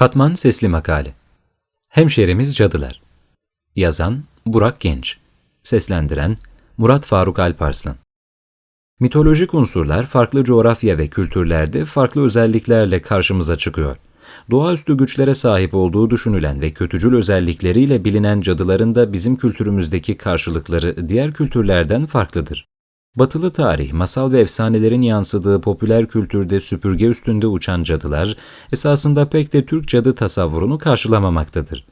Katman Sesli Makale Hemşerimiz Cadılar Yazan Burak Genç Seslendiren Murat Faruk Alparslan Mitolojik unsurlar farklı coğrafya ve kültürlerde farklı özelliklerle karşımıza çıkıyor. Doğaüstü güçlere sahip olduğu düşünülen ve kötücül özellikleriyle bilinen cadıların da bizim kültürümüzdeki karşılıkları diğer kültürlerden farklıdır. Batılı tarih, masal ve efsanelerin yansıdığı popüler kültürde süpürge üstünde uçan cadılar, esasında pek de Türk cadı tasavvurunu karşılamamaktadır.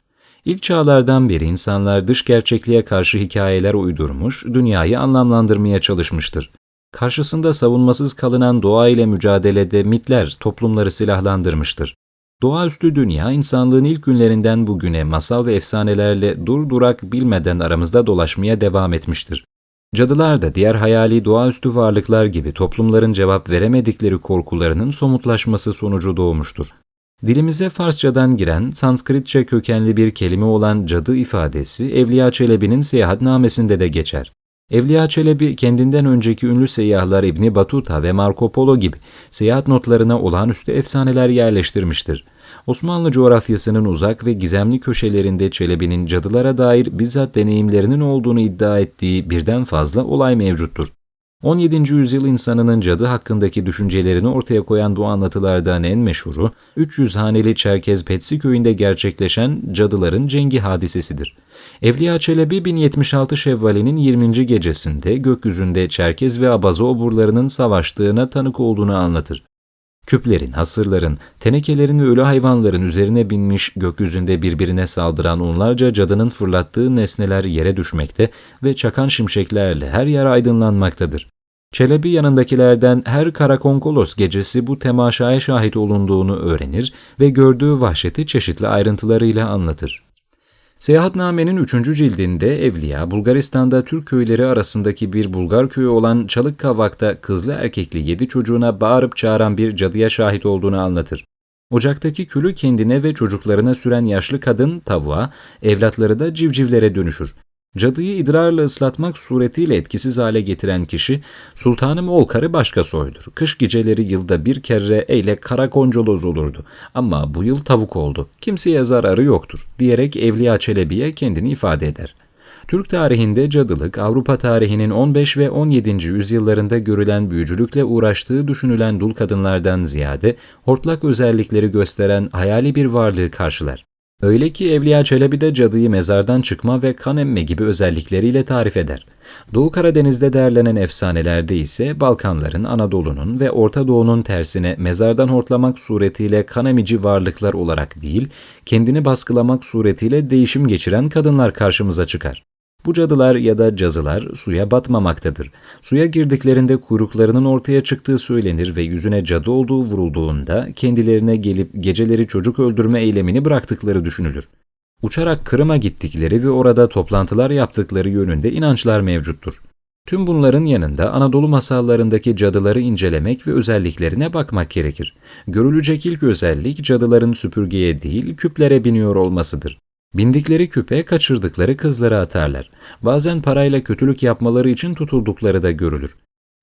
İlk çağlardan beri insanlar dış gerçekliğe karşı hikayeler uydurmuş, dünyayı anlamlandırmaya çalışmıştır. Karşısında savunmasız kalınan doğa ile mücadelede mitler toplumları silahlandırmıştır. Doğaüstü dünya insanlığın ilk günlerinden bugüne masal ve efsanelerle dur durak bilmeden aramızda dolaşmaya devam etmiştir. Cadılar da diğer hayali doğaüstü varlıklar gibi toplumların cevap veremedikleri korkularının somutlaşması sonucu doğmuştur. Dilimize Farsçadan giren Sanskritçe kökenli bir kelime olan cadı ifadesi Evliya Çelebi'nin seyahatnamesinde de geçer. Evliya Çelebi kendinden önceki ünlü seyyahlar İbni Batuta ve Marco Polo gibi seyahat notlarına olağanüstü efsaneler yerleştirmiştir. Osmanlı coğrafyasının uzak ve gizemli köşelerinde Çelebi'nin cadılara dair bizzat deneyimlerinin olduğunu iddia ettiği birden fazla olay mevcuttur. 17. yüzyıl insanının cadı hakkındaki düşüncelerini ortaya koyan bu anlatılardan en meşhuru, 300 haneli Çerkez Petsi köyünde gerçekleşen cadıların cengi hadisesidir. Evliya Çelebi 1076 Şevval'inin 20. gecesinde gökyüzünde Çerkez ve Abaza oburlarının savaştığına tanık olduğunu anlatır. Küplerin, hasırların, tenekelerin ve ölü hayvanların üzerine binmiş gökyüzünde birbirine saldıran onlarca cadının fırlattığı nesneler yere düşmekte ve çakan şimşeklerle her yer aydınlanmaktadır. Çelebi yanındakilerden her Karakonkolos gecesi bu temaşaya şahit olunduğunu öğrenir ve gördüğü vahşeti çeşitli ayrıntılarıyla anlatır. Seyahatnamenin 3. cildinde Evliya, Bulgaristan'da Türk köyleri arasındaki bir Bulgar köyü olan Çalıkkavak'ta kızlı erkekli yedi çocuğuna bağırıp çağıran bir cadıya şahit olduğunu anlatır. Ocaktaki külü kendine ve çocuklarına süren yaşlı kadın tavuğa, evlatları da civcivlere dönüşür. Cadıyı idrarla ıslatmak suretiyle etkisiz hale getiren kişi Sultanım Olkarı başka soydur. Kış geceleri yılda bir kere eyle karakoncoloz olurdu. Ama bu yıl tavuk oldu. Kimseye zararı yoktur diyerek Evliya Çelebi'ye kendini ifade eder. Türk tarihinde cadılık Avrupa tarihinin 15 ve 17. yüzyıllarında görülen büyücülükle uğraştığı düşünülen dul kadınlardan ziyade hortlak özellikleri gösteren hayali bir varlığı karşılar. Öyle ki Evliya Çelebi de cadıyı mezardan çıkma ve kan emme gibi özellikleriyle tarif eder. Doğu Karadeniz'de derlenen efsanelerde ise Balkanların, Anadolu'nun ve Orta Doğu'nun tersine mezardan hortlamak suretiyle kan emici varlıklar olarak değil, kendini baskılamak suretiyle değişim geçiren kadınlar karşımıza çıkar. Bu cadılar ya da cazılar suya batmamaktadır. Suya girdiklerinde kuyruklarının ortaya çıktığı söylenir ve yüzüne cadı olduğu vurulduğunda kendilerine gelip geceleri çocuk öldürme eylemini bıraktıkları düşünülür. Uçarak Kırım'a gittikleri ve orada toplantılar yaptıkları yönünde inançlar mevcuttur. Tüm bunların yanında Anadolu masallarındaki cadıları incelemek ve özelliklerine bakmak gerekir. Görülecek ilk özellik cadıların süpürgeye değil küplere biniyor olmasıdır. Bindikleri küpe kaçırdıkları kızları atarlar. Bazen parayla kötülük yapmaları için tutuldukları da görülür.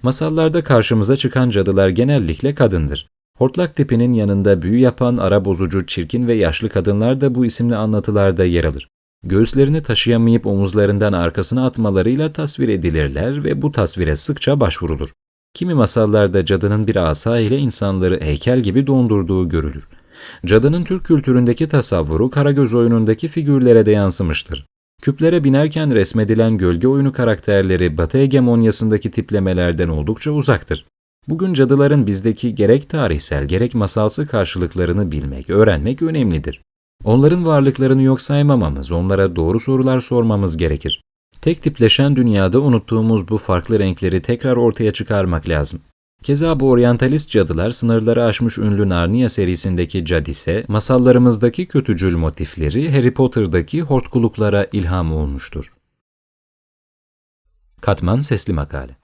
Masallarda karşımıza çıkan cadılar genellikle kadındır. Hortlak tipinin yanında büyü yapan ara bozucu, çirkin ve yaşlı kadınlar da bu isimli anlatılarda yer alır. Göğüslerini taşıyamayıp omuzlarından arkasına atmalarıyla tasvir edilirler ve bu tasvire sıkça başvurulur. Kimi masallarda cadının bir asa ile insanları heykel gibi dondurduğu görülür. Cadının Türk kültüründeki tasavvuru Karagöz oyunundaki figürlere de yansımıştır. Küplere binerken resmedilen gölge oyunu karakterleri Batı hegemonyasındaki tiplemelerden oldukça uzaktır. Bugün cadıların bizdeki gerek tarihsel gerek masalsı karşılıklarını bilmek, öğrenmek önemlidir. Onların varlıklarını yok saymamamız, onlara doğru sorular sormamız gerekir. Tek tipleşen dünyada unuttuğumuz bu farklı renkleri tekrar ortaya çıkarmak lazım. Keza bu oryantalist cadılar sınırları aşmış ünlü Narnia serisindeki Cadise, masallarımızdaki kötücül motifleri Harry Potter'daki hortkuluklara ilham olmuştur. Katman Sesli Makale